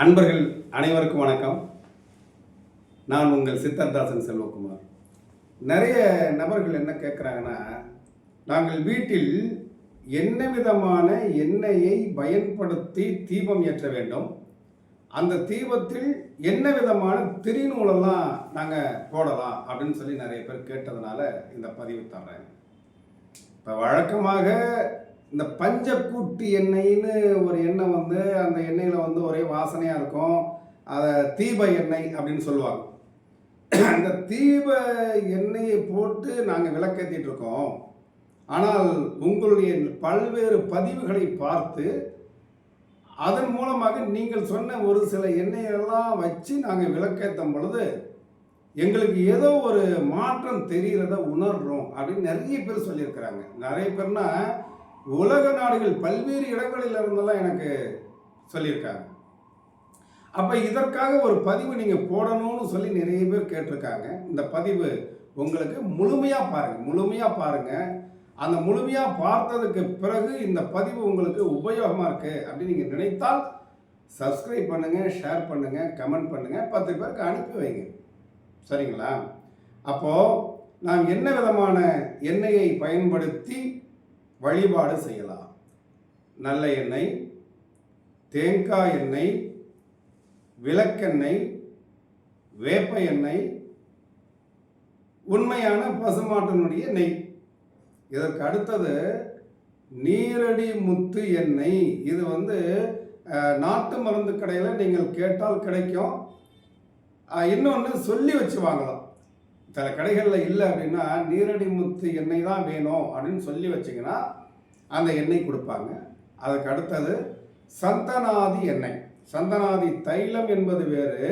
அன்பர்கள் அனைவருக்கும் வணக்கம். நான் உங்கள் சித்தர்தாசன் செல்வகுமார். நிறைய நபர்கள் என்ன கேட்குறாங்கன்னா நாங்கள் வீட்டில் என்ன விதமான எண்ணெயை பயன்படுத்தி தீபம் ஏற்ற வேண்டும். அந்த தீபத்தில் என்ன விதமான திரிநூலெல்லாம் நாங்கள் போடலாம் அப்படின்னு சொல்லி நிறைய பேர் கேட்டதுனால இந்த பதிவு தர்றேன். இப்போ வழக்கமாக இந்த பஞ்சக்கூட்டு எண்ணெய்னு ஒரு எண்ணெய் வந்து அந்த எண்ணெயில் வந்து ஒரே வாசனையாக இருக்கும். அதை தீப எண்ணெய் அப்படின்னு சொல்லுவாங்க. அந்த தீப எண்ணெயை போட்டு நாங்கள் விளக்கேற்றிட்டு இருக்கோம். ஆனால் உங்களுடைய பல்வேறு பதிவுகளை பார்த்து அதன் மூலமாக நீங்கள் சொன்ன ஒரு சில எண்ணெயெல்லாம் வச்சு நாங்கள் விளக்கேற்றும் பொழுது எங்களுக்கு ஏதோ ஒரு மாற்றம் தெரிகிறத உணர்றோம் அப்படின்னு நிறைய பேர் சொல்லியிருக்கிறாங்க. நிறைய பேர்னா உலக நாடுகள் பல்வேறு இடங்களில் இருந்தெல்லாம் எனக்கு சொல்லியிருக்காங்க. அப்போ இதற்காக ஒரு பதிவு நீங்கள் போடணும்னு சொல்லி நிறைய பேர் கேட்டிருக்காங்க. இந்த பதிவு உங்களுக்கு முழுமையாக பாருங்கள் முழுமையாக பாருங்கள் அந்த முழுமையாக பார்த்ததுக்கு பிறகு இந்த பதிவு உங்களுக்கு உபயோகமாக இருக்குது அப்படின்னு நீங்கள் நினைத்தால் சப்ஸ்கிரைப் பண்ணுங்கள் ஷேர் பண்ணுங்கள் கமெண்ட் பண்ணுங்கள் பத்து பேருக்கு அனுப்பி வைங்க. சரிங்களா? அப்போது நாம் என்ன விதமான எண்ணெயை பயன்படுத்தி வழிபாடு செய்யலாம். நல்ல எண்ணெய் தேங்காய் எண்ணெய் விளக்கெண்ணெய் வேப்ப எண்ணெய் உண்மையான பசுமாட்டனுடைய நெய். இதற்கு அடுத்தது நீரடி முத்து எண்ணெய். இது வந்து நாட்டு மருந்து கடையில் நீங்கள் கேட்டால் கிடைக்கும். இன்னொன்று சொல்லி வச்சு வாங்கலாம். சில கடைகளில் இல்லை அப்படின்னா நீரடி முத்து எண்ணெய் தான் வேணும் அப்படின்னு சொல்லி வச்சிங்கன்னா அந்த எண்ணெய் கொடுப்பாங்க. அதுக்கு அடுத்தது சந்தனாதி எண்ணெய். சந்தனாதி தைலம் என்பது வேறு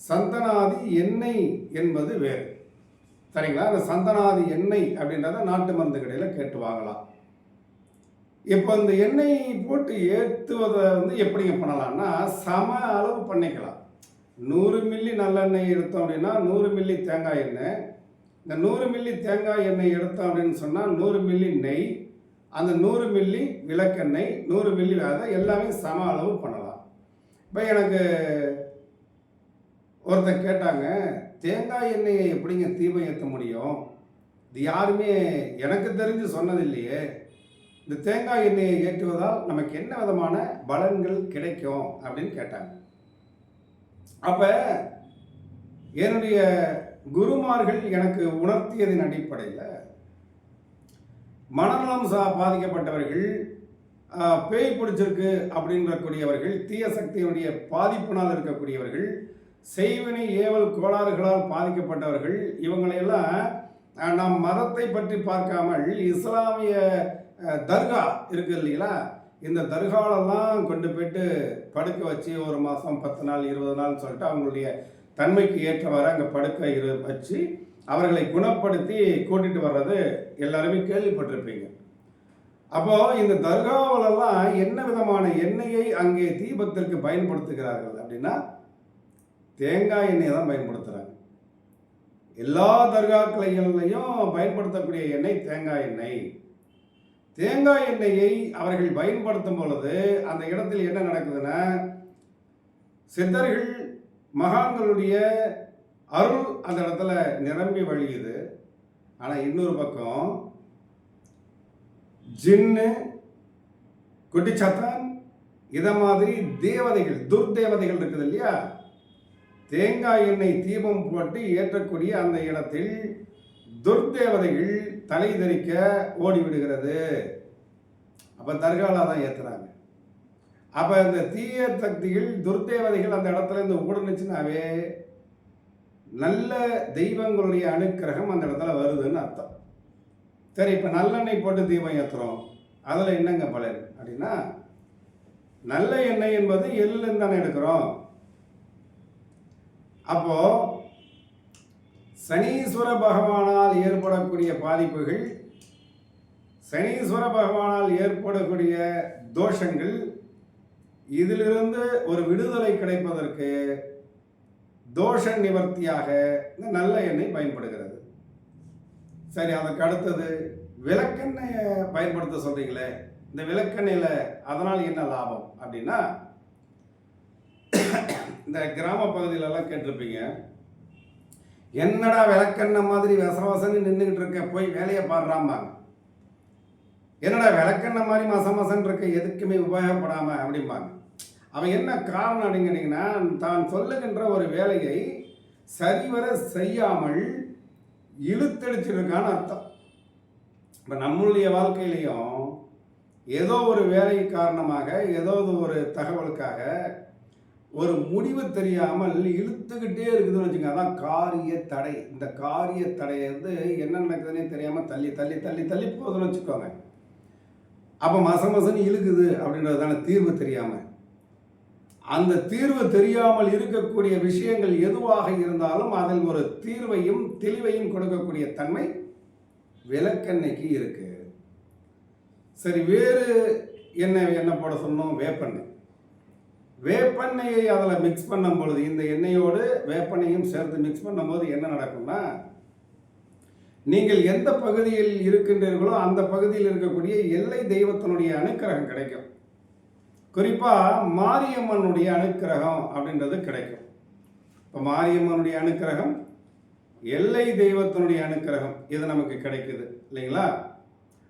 சந்தனாதி எண்ணெய் என்பது வேறு. சரிங்களா? அந்த சந்தனாதி எண்ணெய் அப்படின்றத நாட்டு மருந்து கடையில் கேட்டு வாங்கலாம். இப்போ இந்த எண்ணெய் போட்டு ஏற்றுவதை வந்து எப்படிங்க பண்ணலாம்னா சம அளவு பண்ணிக்கலாம். நூறு மில்லி நல்லெண்ணெய் எடுத்தோம் அப்படின்னா நூறு மில்லி தேங்காய் எண்ணெய். இந்த நூறு மில்லி தேங்காய் எண்ணெய் எடுத்தோம் அப்படின்னு சொன்னால் நூறு மில்லி நெய் அந்த நூறு மில்லி விளக்கெண்ணெய் நூறு மில்லி அதை எல்லாமே சம அளவு பண்ணலாம். இப்போ எனக்கு ஒருத்தர் கேட்டாங்க தேங்காய் எண்ணெயை எப்படிங்க தீபம் ஏற்ற முடியும்? இது யாருமே எனக்கு தெரிஞ்சு சொன்னதில்லையே இந்த தேங்காய் எண்ணெயை ஏற்றுவதால் நமக்கு என்ன விதமான பலன்கள் கிடைக்கும் அப்படின்னு கேட்டாங்க. அப்போ என்னுடைய குருமார்கள் எனக்கு உணர்த்தியதின் அடிப்படையில் மனநலம் சா பாதிக்கப்பட்டவர்கள் பேய் பிடிச்சிருக்கு அப்படின்றக்கூடியவர்கள் தீய சக்தியினுடைய பாதிப்பினால் இருக்கக்கூடியவர்கள் செய்வினை ஏவல் கோளாறுகளால் பாதிக்கப்பட்டவர்கள் இவங்களையெல்லாம் நாம் மதத்தை பற்றி பார்க்காமல் இஸ்லாமிய தர்கா இருக்குது இல்லைங்களா? இந்த தர்காலெல்லாம் கொண்டு போயிட்டு படுக்க வச்சு ஒரு மாதம் பத்து நாள் இருபது நாள் சொல்லிட்டு அவங்களுடைய தன்மைக்கு ஏற்றவாறு அங்கே படுக்க இரு வச்சு அவர்களை குணப்படுத்தி கூட்டிட்டு வர்றது எல்லாருமே கேள்விப்பட்டிருப்பீங்க. அப்போது இந்த தர்காவிலெல்லாம் என்ன விதமான எண்ணெயை அங்கே தீபத்திற்கு பயன்படுத்துகிறார்கள் அப்படின்னா தேங்காய் எண்ணெயை தான் பயன்படுத்துகிறாங்க எல்லா தர்காக்களைகள்லையும் பயன்படுத்தக்கூடிய எண்ணெய் தேங்காய் எண்ணெய். தேங்காய் எண்ணெயை அவர்கள் பயன்படுத்தும் பொழுது அந்த இடத்தில் என்ன நடக்குதுன்னா சித்தர்கள் மகான்களுடைய அருள் அந்த இடத்துல நிரம்பி வழியுது. ஆனால் இன்னொரு பக்கம் ஜின்னு குட்டிச்சாத்தான் இதை மாதிரி தேவதைகள் துர்தேவதைகள் இருக்குது இல்லையா? தேங்காய் எண்ணெய் தீபம் போட்டு ஏற்றக்கூடிய அந்த இடத்தில் துர்தேவதைகள் தலை தரிக்க ஓடி விடுகிறது அப்போ தர்காலா தான் ஏற்றுறாங்க அப்போ இந்த தீய சக்திகள் துர்தேவதைகள் அந்த இடத்துல இருந்து ஓடுனுச்சுனாவே நல்ல தெய்வங்களுடைய அனுக்கிரகம் அந்த இடத்துல வருதுன்னு அர்த்தம். சரி இப்போ நல்லெண்ணெய் போட்டு தீபம் ஏற்றுறோம் அதில் என்னங்க பலன்? அப்படின்னா நல்ல எண்ணெய் என்பது எள்ளுலேருந்து தானே எடுக்கிறோம். அப்போது சனீஸ்வர பகவானால் ஏற்படக்கூடிய பாதிப்புகள் சனீஸ்வர பகவானால் ஏற்படக்கூடிய தோஷங்கள் இதிலிருந்து ஒரு விடுதலை கிடைப்பதற்கு தோஷ நிவர்த்தியாக இந்த நல்ல எண்ணெய் பயன்படுகிறது. சரி அதுக்கு அடுத்தது விளக்கெண்ணெயை பயன்படுத்த சொல்றீங்களே இந்த விளக்கெண்ணெயில் அதனால் என்ன லாபம் அப்படின்னா இந்த கிராம பகுதியிலலாம் கேட்டிருப்பீங்க என்னடா விளக்கண்ண மாதிரி விசவசன்னு நின்றுக்கிட்டு இருக்க? போய் வேலையை பாடுறாம்பாங்க. என்னடா விளக்கண்ண மாதிரி மச மசன் இருக்க? எதுக்குமே உபயோகப்படாமல் அப்படிம்பாங்க. அவன் என்ன காரணம் அப்படிங்கிறீங்கன்னா தான் சொல்லுகின்ற ஒரு வேலையை சரிவர செய்யாமல் இழுத்தடிச்சிருக்கான்னு அர்த்தம். இப்போ நம்மளுடைய வாழ்க்கையிலையும் ஏதோ ஒரு வேலை காரணமாக ஏதோ ஒரு தகவலுக்காக ஒரு முடிவு தெரியாமல் இழுத்துக்கிட்டே இருக்குதுன்னு வச்சுங்க அதான் காரிய தடை. இந்த காரிய தடை வந்து என்ன நடக்குதுன்னே தெரியாமல் தள்ளி தள்ளி தள்ளி தள்ளி போகுதுன்னு வச்சுக்கோங்க. அப்போ மச மசன்னு இழுக்குது அப்படின்றதுதானே தீர்வு தெரியாமல் அந்த தீர்வு தெரியாமல் இருக்கக்கூடிய விஷயங்கள் எதுவாக இருந்தாலும் அதில் ஒரு தீர்வையும் தெளிவையும் கொடுக்கக்கூடிய தன்மை விளக்கெண்ணெய்க்கு இருக்கு. சரி வேறு எண்ணெய் என்ன போட சொன்னோம்? வேப்பெண்ணெய். வேப்பெண்ணெயை அதில் மிக்ஸ் பண்ணும் பொழுது இந்த எண்ணெயோடு வேப்பெண்ணையும் சேர்த்து மிக்ஸ் பண்ணும்போது என்ன நடக்கும்னா நீங்கள் எந்த பகுதியில் இருக்கின்றீர்களோ அந்த பகுதியில் இருக்கக்கூடிய எல்லை தெய்வத்தினுடைய அனுக்கிரகம் கிடைக்கும். குறிப்பாக மாரியம்மனுடைய அனுக்கிரகம் அப்படின்றது கிடைக்கும். இப்போ மாரியம்மனுடைய அனுக்கிரகம் எல்லை தெய்வத்தினுடைய அனுக்கிரகம் இது நமக்கு கிடைக்குது இல்லைங்களா?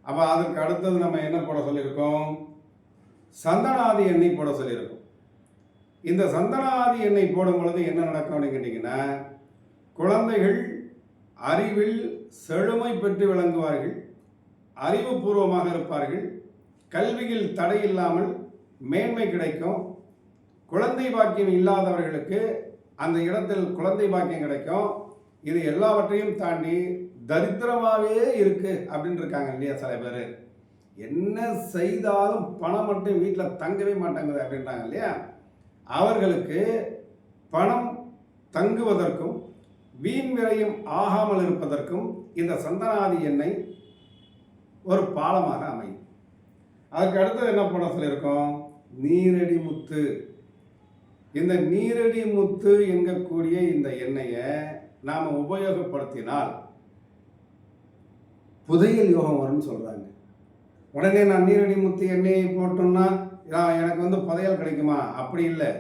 அப்போ அதற்கு அடுத்தது நம்ம என்ன போட சொல்லியிருக்கோம்? சந்தனாதி எண்ணெய் போட சொல்லியிருக்கோம். இந்த சந்தனாதி எண்ணெய் போடும் பொழுது என்ன நடக்கும் அப்படின்னு கேட்டிங்கன்னா குழந்தைகள் அறிவில் செழுமை பெற்று விளங்குவார்கள் அறிவுபூர்வமாக இருப்பார்கள் கல்வியில் தடை இல்லாமல் மேன்மை கிடைக்கும் குழந்தை பாக்கியம் இல்லாதவர்களுக்கு அந்த இடத்தில் குழந்தை பாக்கியம் கிடைக்கும். இது எல்லாவற்றையும் தாண்டி தரித்திரமாகவே இருக்குது அப்படின்னு இருக்காங்க இல்லையா சில பேர். என்ன செய்தாலும் பணம் மட்டும் வீட்டில் தங்கவே மாட்டேங்குது அப்படின்றாங்க இல்லையா? அவர்களுக்கு பணம் தங்குவதற்கும் வீண் விரையும் ஆகாமல் இருப்பதற்கும் இந்த சந்தனாதி எண்ணெய் ஒரு பாலமாக அமையும். அதுக்கு அடுத்தது என்ன பண்ண சொல்லியிருக்கோம்? நீரடி முத்து. இந்த நீரடி முத்து என்கக்கூடிய இந்த எண்ணெயை நாம் உபயோகப்படுத்தினால் புதையல் யோகம் வரும்னு சொல்கிறாங்க உடனே நான் நீரடி முத்து எண்ணெயை போட்டோம்னா நான் எனக்கு வந்து புதையல் கிடைக்குமா? அப்படி இல்லை.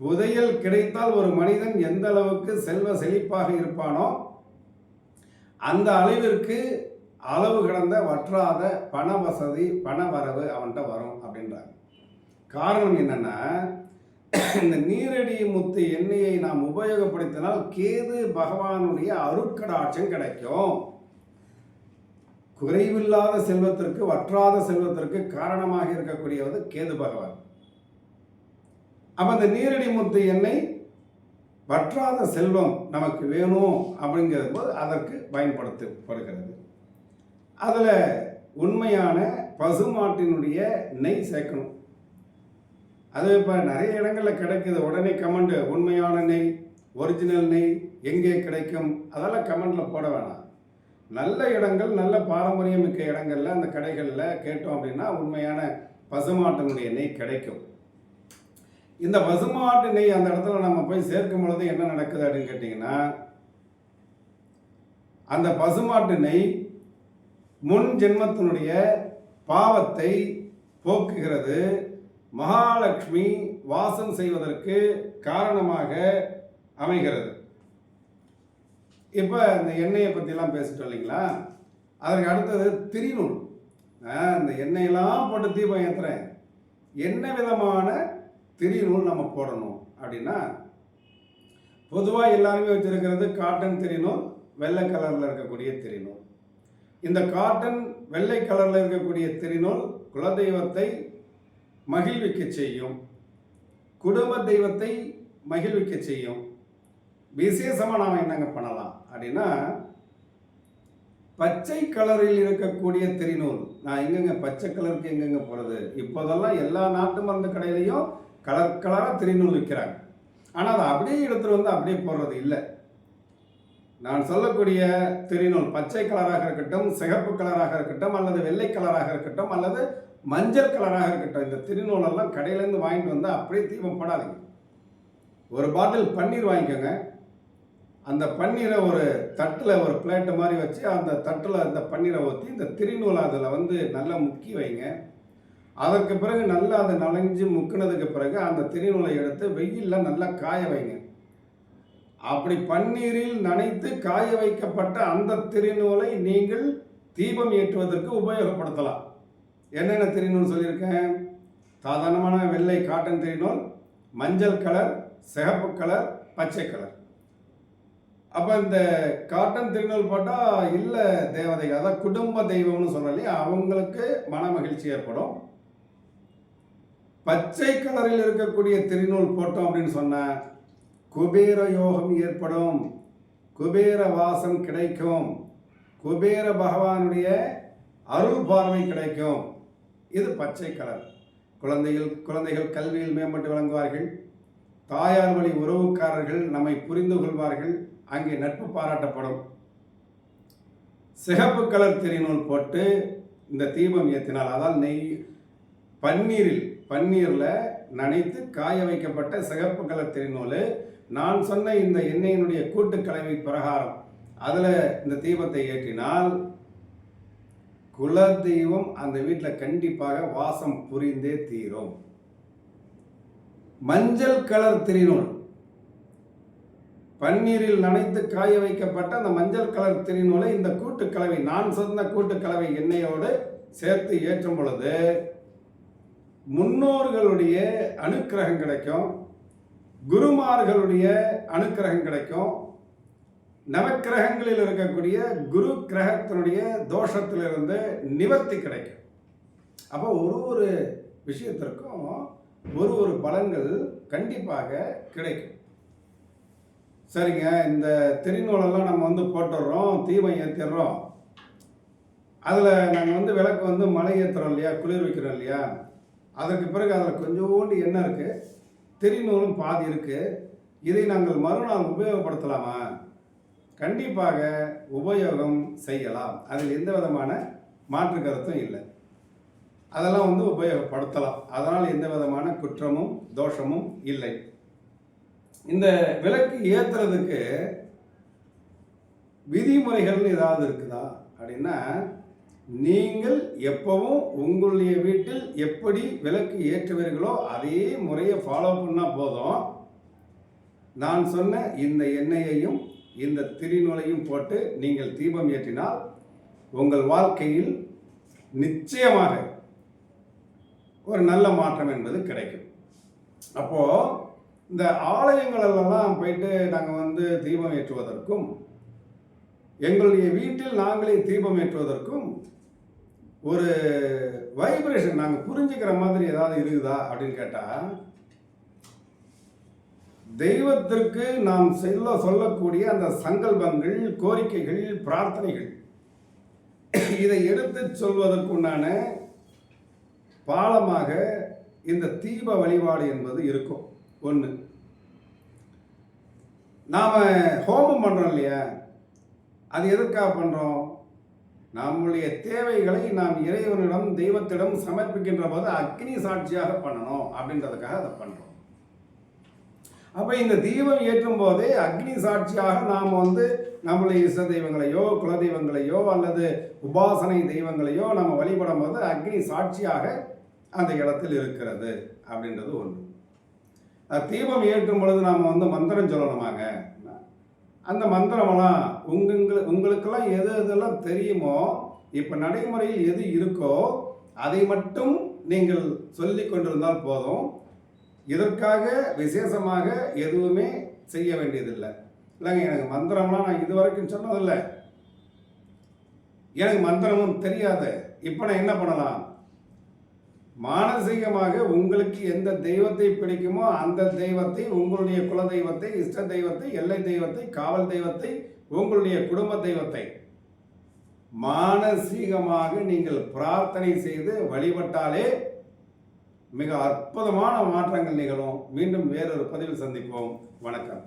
புதையல் கிடைத்தால் ஒரு மனிதன் எந்த அளவுக்கு செல்வ செழிப்பாக இருப்பானோ அந்த அளவிற்கு அளவு கடந்த வற்றாத பண வசதி பண வரவு அவன்கிட்ட வரும் அப்படின்றாங்க. காரணம் என்னென்னா இந்த நீரடி முத்து எண்ணெயை நாம் உபயோகப்படுத்தினால் கேது பகவானுடைய அருட்கடாட்சம் கிடைக்கும். குறைவில்லாத செல்வத்திற்கு வற்றாத செல்வத்திற்கு காரணமாக இருக்கக்கூடியவது கேது பகவான். அப்போ அந்த நீரடி முத்து எண்ணெய் வற்றாத செல்வம் நமக்கு வேணும் அப்படிங்கிறது போது அதற்கு பயன்படுத்தப்படுகிறது. அதில் உண்மையான பசுமாட்டினுடைய நெய் சேர்க்கணும். அது இப்போ நிறைய இடங்களில் கிடைக்குது. உடனே கமெண்ட் உண்மையான நெய் ஒரிஜினல் நெய் எங்கே கிடைக்கும்? அதெல்லாம் கமெண்டில் போட வேணாம். நல்ல இடங்கள் நல்ல பாரம்பரியம் மிக்க இடங்களில் அந்த கடைகளில் கேட்டோம் அப்படின்னா உண்மையான பசுமாட்டினுடைய நெய் கிடைக்கும். இந்த பசுமாட்டு நெய் அந்த இடத்துல நம்ம போய் சேர்க்கும் பொழுது என்ன நடக்குது அப்படின்னு கேட்டிங்கன்னா அந்த பசுமாட்டு நெய் முன் ஜென்மத்தினுடைய பாவத்தை போக்குகிறது. மகாலட்சுமி வாசம் செய்வதற்கு காரணமாக அமைகிறது. இப்போ இந்த எண்ணெயை பற்றிலாம் பேசிட்டோம் இல்லைங்களா? அதற்கு அடுத்தது திரிநூல் இந்த எண்ணெயெல்லாம் போட்டு தீபம் ஏற்றுறேன் என்ன விதமான திரிநூல் நம்ம போடணும் அப்படின்னா பொதுவாக எல்லாருமே வச்சுருக்கிறது காட்டன் திரிநூல் வெள்ளை கலரில் இருக்கக்கூடிய திரிநூல் இந்த காட்டன் வெள்ளை கலரில் இருக்கக்கூடிய திரிநூல் குலதெய்வத்தை மகிழ்விக்க செய்யும். குடும்ப தெய்வத்தை மகிழ்விக்க செய்யும். விசேஷமாக நாம் என்னங்க பண்ணலாம் அப்படின்னா பச்சை கலரில் இருக்கக்கூடிய திருநூல். நான் எங்கெங்க பச்சை கலருக்கு எங்கெங்க போகிறது இப்போதெல்லாம் எல்லா நாட்டு மருந்து கடையிலையும் கலர் கலராக திருநூல் விற்கிறாங்க ஆனால் அதை அப்படியே எடுத்துகிட்டு வந்து அப்படியே போடுறது இல்லை. நான் சொல்லக்கூடிய திருநூல் பச்சை கலராக இருக்கட்டும் சிகப்பு கலராக இருக்கட்டும் அல்லது வெள்ளை கலராக இருக்கட்டும் அல்லது மஞ்சள் கலராக இருக்கட்டும் இந்த திருநூலெல்லாம் கடையிலேருந்து வாங்கிட்டு வந்தால் அப்படியே தீபம் போடாதீங்க. ஒரு பாட்டில் பன்னீர் வாங்கிக்கோங்க. அந்த பன்னீரை ஒரு தட்டில் ஒரு பிளேட்டு மாதிரி வச்சு அந்த தட்டில் அந்த பன்னீரை ஊற்றி இந்த திருநூலை அதில் வந்து நல்லா முக்கி வைங்க. அதற்கு பிறகு நல்லா அதை நனைஞ்சு முக்கினதுக்கு பிறகு அந்த திருநூலை எடுத்து வெயிலில் நல்லா காய வைங்க. அப்படி பன்னீரில் நனைத்து காய வைக்கப்பட்ட அந்த திருநூலை நீங்கள் தீபம் ஏற்றுவதற்கு உபயோகப்படுத்தலாம். என்னென்ன திருநூல் சொல்லியிருக்கேன்? சாதாரணமான வெள்ளை காட்டன் திருநூல் மஞ்சள் கலர் சிகப்பு கலர் பச்சை கலர் அப்போ இந்த காட்டன் திருநூல் போட்டால் இல்லை தேவதைகள்? அதான் குடும்ப தெய்வம்னு சொன்னோம் இல்லையா? அவங்களுக்கு மன மகிழ்ச்சி ஏற்படும். பச்சை கலரில் இருக்கக்கூடிய திருநூல் போட்டோம் அப்படின்னு சொன்னால் குபேர யோகம் ஏற்படும். குபேர வாசம் கிடைக்கும். குபேர பகவானுடைய அருள் பார்வை கிடைக்கும். இது பச்சை கலர். குழந்தைகள் குழந்தைகள் கல்வியில் மேம்பட்டு விளங்குவார்கள். தாயார் வழி உறவுக்காரர்கள் நம்மை புரிந்து கொள்வார்கள். அங்கே நட்பு பாராட்டப்படும். சிகப்பு கலர் திரிநூல் போட்டு இந்த தீபம் ஏற்றினால் அதான் நெய் பன்னீரில் பன்னீரில் நனைத்து காய வைக்கப்பட்ட சிகப்பு கலர் திரிநூல் நான் சொன்ன இந்த எண்ணெயினுடைய கூட்டு கலவை பிரகாரம் அதில் இந்த தீபத்தை ஏற்றினால் குல தெய்வம் அந்த வீட்டில் கண்டிப்பாக வாசம் புரிந்தே தீரும். மஞ்சள் கலர் திரிநூல் பன்னீரில் நனைத்து காய வைக்கப்பட்ட அந்த மஞ்சள் கலர் திரிநூலை இந்த கூட்டுக்கலவை நான் சொன்ன கூட்டுக்கலவை எண்ணெயோடு சேர்த்து ஏற்றும் பொழுது முன்னோர்களுடைய அனுக்கிரகம் கிடைக்கும் குருமார்களுடைய அனுக்கிரகம் கிடைக்கும். நவக்கிரகங்களில் இருக்கக்கூடிய குரு கிரகத்தினுடைய தோஷத்திலிருந்து நிவர்த்தி கிடைக்கும். அப்போ ஒரு ஒரு விஷயத்திற்கும் ஒரு ஒரு பலன்கள் கண்டிப்பாக கிடைக்கும். சரிங்க இந்த திருநூலெல்லாம் நம்ம வந்து போட்டுடுறோம் தீபம் ஏற்றிடுறோம் அதில் நாங்கள் வந்து விளக்கு வந்து மலை ஏற்றுறோம் இல்லையா குளிர் வைக்கிறோம் இல்லையா? அதற்கு பிறகு அதில் கொஞ்சோண்டு எண்ணெய் இருக்குது திருநூலும் பாதி இருக்குது இதை நாங்கள் மறுநாள் உபயோகப்படுத்தலாமா? கண்டிப்பாக உபயோகம் செய்யலாம். அதில் எந்த விதமான மாற்று கருத்தும் இல்லை. அதெல்லாம் வந்து உபயோகப்படுத்தலாம். அதனால் எந்த விதமான குற்றமும் தோஷமும் இல்லை. இந்த விளக்கு ஏற்றுறதுக்கு விதிமுறைகள்னு ஏதாவது இருக்குதா? அப்படின்னா நீங்கள் எப்பவும் உங்களுடைய வீட்டில் எப்படி விளக்கு ஏற்றுவீர்களோ அதே முறையை ஃபாலோ பண்ணால் போதும். நான் சொன்ன இந்த எண்ணெயையும் இந்த திரிநூலையும் போட்டு நீங்கள் தீபம் ஏற்றினால் உங்கள் வாழ்க்கையில் நிச்சயமாக ஒரு நல்ல மாற்றம் என்பது கிடைக்கும். அப்போது இந்த ஆலயங்களெல்லாம் போயிட்டு நாங்கள் வந்து தீபம் ஏற்றுவதற்கும் எங்களுடைய வீட்டில் நாங்களே தீபம் ஏற்றுவதற்கும் ஒரு வைப்ரேஷன் நாங்கள் புரிஞ்சுக்கிற மாதிரி ஏதாவது இருக்குதா அப்படின்னு கேட்டால் தெய்வத்திற்கு நாம் செல்ல சொல்லக்கூடிய அந்த சங்கல்பங்கள் கோரிக்கைகள் பிரார்த்தனைகள் இதை எடுத்து சொல்வதற்குண்டான பாலமாக இந்த தீப வழிபாடு என்பது இருக்கும். ஒன்று நாம் ஹோமம் பண்ணுறோம் இல்லையா? அது எதற்காக பண்ணுறோம் நம்முடைய தேவைகளை நாம் இறைவனிடம் தெய்வத்திடம் சமர்ப்பிக்கின்ற போது அக்னி சாட்சியாக பண்ணணும் அப்படின்றதுக்காக அதை பண்ணுறோம் அப்போ இந்த தீபம் ஏற்றும் போதே அக்னி சாட்சியாக நாம் வந்து நம்முடைய இஷ்ட தெய்வங்களையோ குலதெய்வங்களையோ அல்லது உபாசனை தெய்வங்களையோ நம்ம வழிபடும் போது அக்னி சாட்சியாக அந்த இடத்தில் இருக்கிறது அப்படின்றது ஒன்று தீபம் ஏற்றும் பொழுது நாம் வந்து மந்திரம் சொல்லணுமாங்க? அந்த மந்திரமெல்லாம் உங்கள் உங்களுக்கெல்லாம் எது எதெல்லாம் தெரியுமோ இப்போ நடைமுறையில் எது இருக்கோ அதை மட்டும் நீங்கள் சொல்லி கொண்டிருந்தால் போதும். இதற்காக விசேஷமாக எதுவுமே செய்ய வேண்டியதில்லை. இல்லைங்க எனக்கு மந்திரம்லாம் நான் இது வரைக்கும் சொன்னதில்லை. எனக்கு மந்திரமும் தெரியாது. இப்போ நான் என்ன பண்ணலாம்? மானசீகமாக உங்களுக்கு எந்த தெய்வத்தை பிடிக்குமோ அந்த தெய்வத்தை உங்களுடைய குல தெய்வத்தை இஷ்ட தெய்வத்தை எல்லை தெய்வத்தை காவல் தெய்வத்தை உங்களுடைய குடும்ப தெய்வத்தை. மானசீகமாக நீங்கள் பிரார்த்தனை செய்து வழிபட்டாலே மிக அற்புதமான மாற்றங்கள் நிகழும். மீண்டும் வேறொரு பதிவில் சந்திப்போம். வணக்கம்.